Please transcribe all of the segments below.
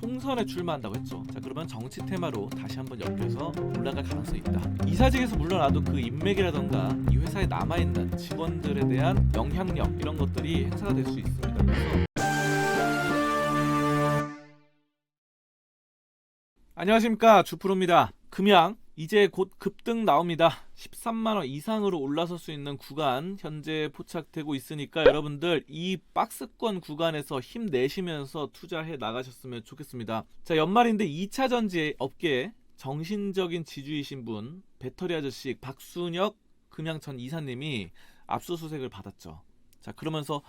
총선에 출마한다고 했죠. 자 그러면 정치 테마로 다시 한번 엮여서 올라갈 가능성이 있다. 이사직에서 물러나도 그 인맥이라던가 이 회사에 남아 있는 직원들에 대한 영향력 이런 것들이 행사가 될 수 있습니다. 안녕하십니까 주프로입니다. 금양 이제 곧 급등 나옵니다. 13만 원 이상으로 올라설 수 있는 구간 현재 포착되고 있으니까 여러분들 이 박스권 구간에서 힘내시면서 투자해 나가셨으면 좋겠습니다. 자 연말인데 2차 전지 업계 정신적인 지주이신 분 배터리 아저씨 박순혁 금양천 이사님이 압수수색을 받았죠. 자 그러면서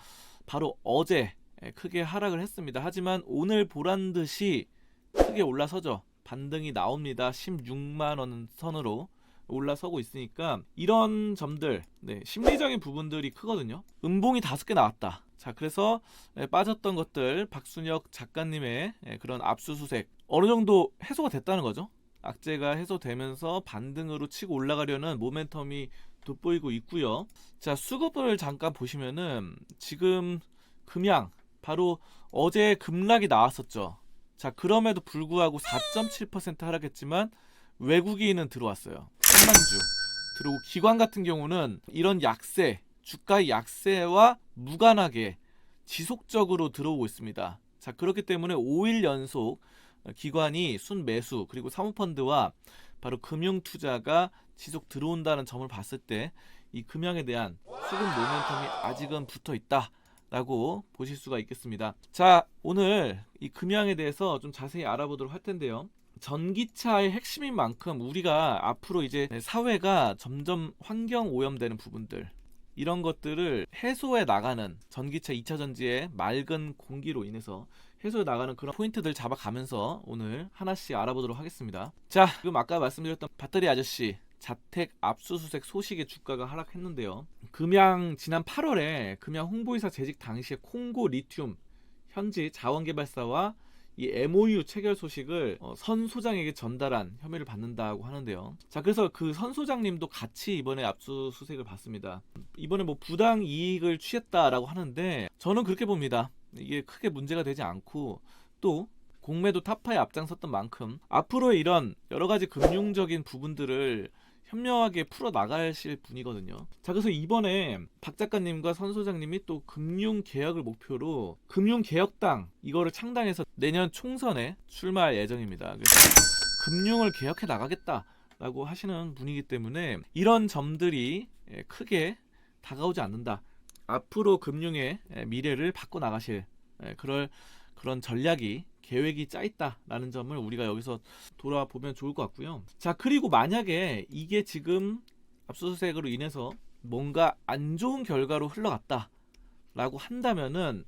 바로 어제 크게 하락을 했습니다. 하지만 오늘 보란 듯이 크게 올라서죠. 반등이 나옵니다. 16만 원 선으로 올라서고 있으니까 이런 점들 네, 심리적인 부분들이 크거든요. 음봉이 다섯 개 나왔다. 자, 그래서 예, 빠졌던 것들 박순혁 작가님의 예, 그런 압수수색 어느 정도 해소가 됐다는 거죠. 악재가 해소되면서 반등으로 치고 올라가려는 모멘텀이 돋보이고 있고요. 자, 수급을 잠깐 보시면은 지금 금양 바로 어제 급락이 나왔었죠. 자, 그럼에도 불구하고 4.7% 하락했지만 외국인은 들어왔어요. 3만 주. 그리고 기관 같은 경우는 이런 약세, 주가의 약세와 무관하게 지속적으로 들어오고 있습니다. 자, 그렇기 때문에 5일 연속 기관이 순매수 그리고 사모펀드와 바로 금융 투자가 지속 들어온다는 점을 봤을 때 이 금양에 대한 수급 모멘텀이 아직은 붙어 있다. 라고 보실 수가 있겠습니다. 자, 오늘 이 금양에 대해서 좀 자세히 알아보도록 할 텐데요. 전기차의 핵심인 만큼 우리가 앞으로 이제 사회가 점점 환경 오염되는 부분들 이런 것들을 해소해 나가는 전기차 2차 전지의 맑은 공기로 인해서 해소해 나가는 그런 포인트들 잡아가면서 오늘 하나씩 알아보도록 하겠습니다. 자, 그럼 아까 말씀드렸던 배터리 아저씨 자택 압수수색 소식에 주가가 하락했는데요. 금양 지난 8월에 금양 홍보이사 재직 당시에 콩고 리튬 현지 자원개발사와 이 MOU 체결 소식을 어, 선 소장에게 전달한 혐의를 받는다고 하는데요. 자, 그래서 그 선 소장님도 같이 이번에 압수수색을 받습니다. 이번에 뭐 부당 이익을 취했다라고 하는데 저는 그렇게 봅니다. 이게 크게 문제가 되지 않고 또 공매도 타파에 앞장섰던 만큼 앞으로 이런 여러 가지 금융적인 부분들을 현명하게 풀어 나가실 분이거든요. 자, 그래서 이번에 박 작가님과 선 소장님이 또 금융 개혁을 목표로 금융 개혁당 이거를 창당해서 내년 총선에 출마할 예정입니다. 그래서 금융을 개혁해 나가겠다라고 하시는 분이기 때문에 이런 점들이 예, 크게 다가오지 않는다. 앞으로 금융의 예, 미래를 바꿔 나가실 예, 그럴 그런 전략이 계획이 짜 있다라는 점을 우리가 여기서 돌아보면 좋을 것 같고요. 자, 그리고 만약에 이게 지금 압수수색으로 인해서 뭔가 안 좋은 결과로 흘러갔다라고 한다면은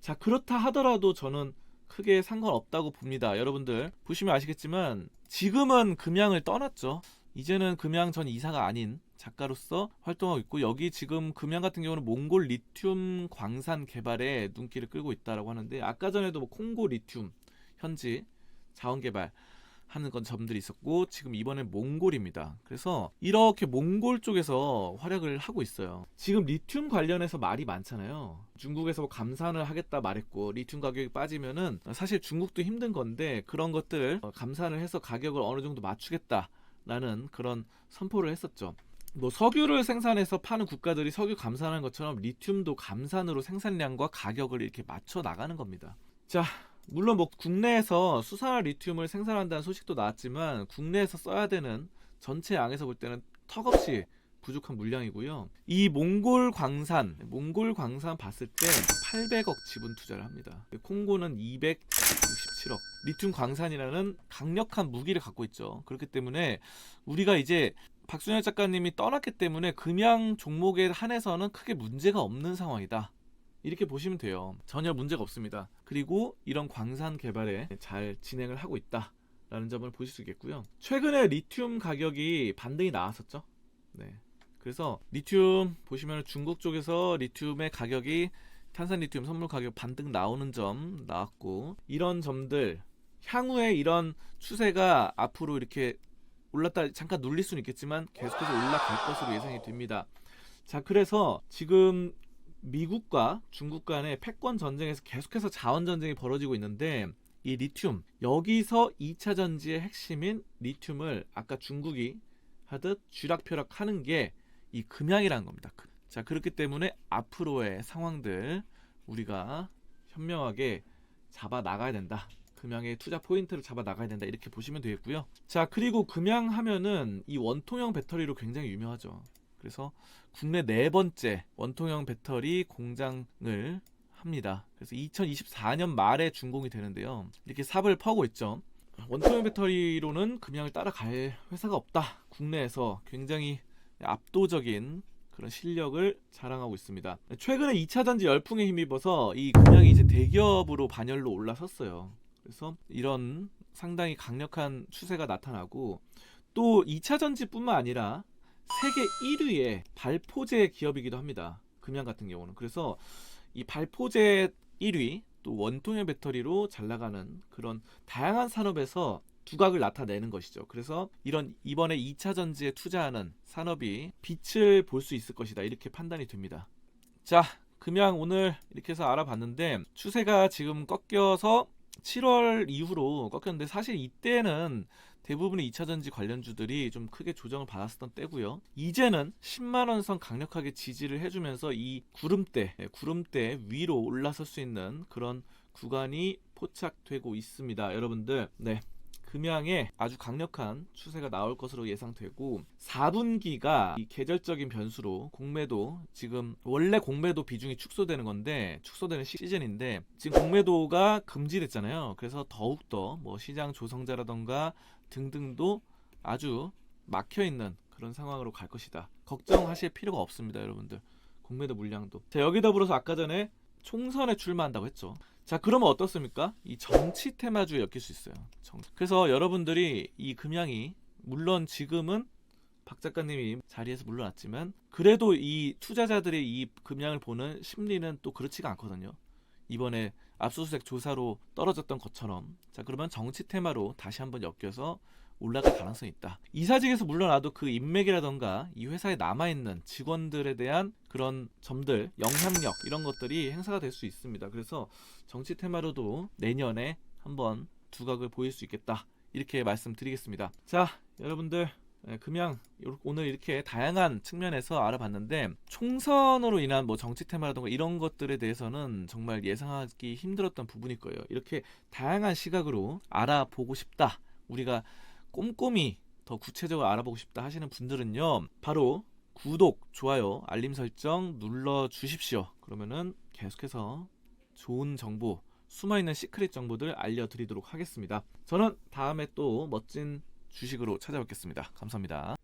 자, 그렇다 하더라도 저는 크게 상관없다고 봅니다. 여러분들 보시면 아시겠지만 지금은 금양을 떠났죠. 이제는 금양 전 이사가 아닌 작가로서 활동하고 있고 여기 지금 금양 같은 경우는 몽골 리튬 광산 개발에 눈길을 끌고 있다라고 하는데 아까 전에도 뭐 콩고 리튬 현지 자원 개발 하는 건 점들이 있었고 지금 이번엔 몽골입니다. 그래서 이렇게 몽골 쪽에서 활약을 하고 있어요. 지금 리튬 관련해서 말이 많잖아요. 중국에서 뭐 감산을 하겠다 말했고 리튬 가격이 빠지면은 사실 중국도 힘든 건데 그런 것들 어, 감산을 해서 가격을 어느 정도 맞추겠다라는 그런 선포를 했었죠. 뭐 석유를 생산해서 파는 국가들이 석유 감산하는 것처럼 리튬도 감산으로 생산량과 가격을 이렇게 맞춰 나가는 겁니다. 자, 물론 뭐 국내에서 수산화 리튬을 생산한다는 소식도 나왔지만 국내에서 써야 되는 전체 양에서 볼 때는 턱없이 부족한 물량이고요. 이 몽골 광산, 몽골 광산 봤을 때 800억 지분 투자를 합니다. 콩고는 267억. 리튬 광산이라는 강력한 무기를 갖고 있죠. 그렇기 때문에 우리가 이제 박순현 작가님이 떠났기 때문에 금양 종목에 한해서는 크게 문제가 없는 상황이다. 이렇게 보시면 돼요. 전혀 문제가 없습니다. 그리고 이런 광산 개발에 잘 진행을 하고 있다 라는 점을 보실 수 있겠고요. 최근에 리튬 가격이 반등이 나왔었죠. 네. 그래서 리튬 보시면 중국 쪽에서 리튬의 가격이 탄산 리튬 선물 가격 반등 나오는 점 나왔고 이런 점들 향후에 이런 추세가 앞으로 이렇게 올랐다 잠깐 눌릴 수는 있겠지만 계속해서 올라갈 것으로 예상이 됩니다. 자, 그래서 지금 미국과 중국 간의 패권 전쟁에서 계속해서 자원 전쟁이 벌어지고 있는데 이 리튬 여기서 2차 전지의 핵심인 리튬을 아까 중국이 하듯 쥐락펴락 하는 게 이 금양이라는 겁니다. 그- 자 그렇기 때문에 앞으로의 상황들 우리가 현명하게 잡아 나가야 된다. 금양의 투자 포인트를 잡아 나가야 된다. 이렇게 보시면 되겠고요. 자 그리고 금양 하면은 이 원통형 배터리로 굉장히 유명하죠. 그래서 국내 네 번째 원통형 배터리 공장을 합니다. 그래서 2024년 말에 준공이 되는데요. 이렇게 삽을 퍼고 있죠. 원통형 배터리로는 금양을 따라갈 회사가 없다. 국내에서 굉장히 압도적인 그런 실력을 자랑하고 있습니다. 최근에 2차 전지 열풍에 힘입어서 이 금양이 이제 대기업으로 반열로 올라섰어요. 그래서 이런 상당히 강력한 추세가 나타나고 또 2차 전지뿐만 아니라 세계 1위의 발포제 기업이기도 합니다. 금양 같은 경우는. 그래서 이 발포제 1위 또 원통형 배터리로 잘 나가는 그런 다양한 산업에서 두각을 나타내는 것이죠. 그래서 이런 이번에 2차 전지에 투자하는 산업이 빛을 볼 수 있을 것이다. 이렇게 판단이 됩니다. 자, 금양 오늘 이렇게 해서 알아봤는데 추세가 지금 꺾여서 7월 이후로 꺾였는데 사실 이때는 대부분의 2차 전지 관련주들이 좀 크게 조정을 받았었던 때고요. 이제는 10만 원선 강력하게 지지를 해주면서 이 구름대, 네, 구름대 위로 올라설 수 있는 그런 구간이 포착되고 있습니다. 여러분들, 네. 금양에 아주 강력한 추세가 나올 것으로 예상되고 4분기가 이 계절적인 변수로 공매도 지금 원래 공매도 비중이 축소되는 건데 축소되는 시즌인데 지금 공매도가 금지됐잖아요. 그래서 더욱더 뭐 시장 조성자라던가 등등도 아주 막혀 있는 그런 상황으로 갈 것이다. 걱정하실 필요가 없습니다, 여러분들. 공매도 물량도. 자, 여기 더불어서 아까 전에 총선에 출마한다고 했죠. 자, 그러면 어떻습니까? 이 정치 테마주에 엮일 수 있어요. 정- 그래서 여러분들이 이 금양이 물론 지금은 박 작가님이 자리에서 물러났지만 그래도 이 투자자들의 이 금양을 보는 심리는 또 그렇지가 않거든요. 이번에 압수수색 조사로 떨어졌던 것처럼 자 그러면 정치 테마로 다시 한번 엮여서 올라갈 가능성이 있다. 이사직에서 물러나도 그 인맥이라던가 이 회사에 남아있는 직원들에 대한 그런 점들, 영향력 이런 것들이 행사가 될 수 있습니다. 그래서 정치 테마로도 내년에 한번 두각을 보일 수 있겠다. 이렇게 말씀드리겠습니다. 자, 여러분들 예, 금양 요- 오늘 이렇게 다양한 측면에서 알아봤는데 총선으로 인한 뭐 정치 테마라든가 이런 것들에 대해서는 정말 예상하기 힘들었던 부분일 거예요. 이렇게 다양한 시각으로 알아보고 싶다. 우리가 꼼꼼히 더 구체적으로 알아보고 싶다 하시는 분들은요. 바로 구독, 좋아요, 알림 설정 눌러 주십시오. 그러면은 계속해서 좋은 정보, 숨어있는 시크릿 정보들 알려드리도록 하겠습니다. 저는 다음에 또 멋진 주식으로 찾아뵙겠습니다. 감사합니다.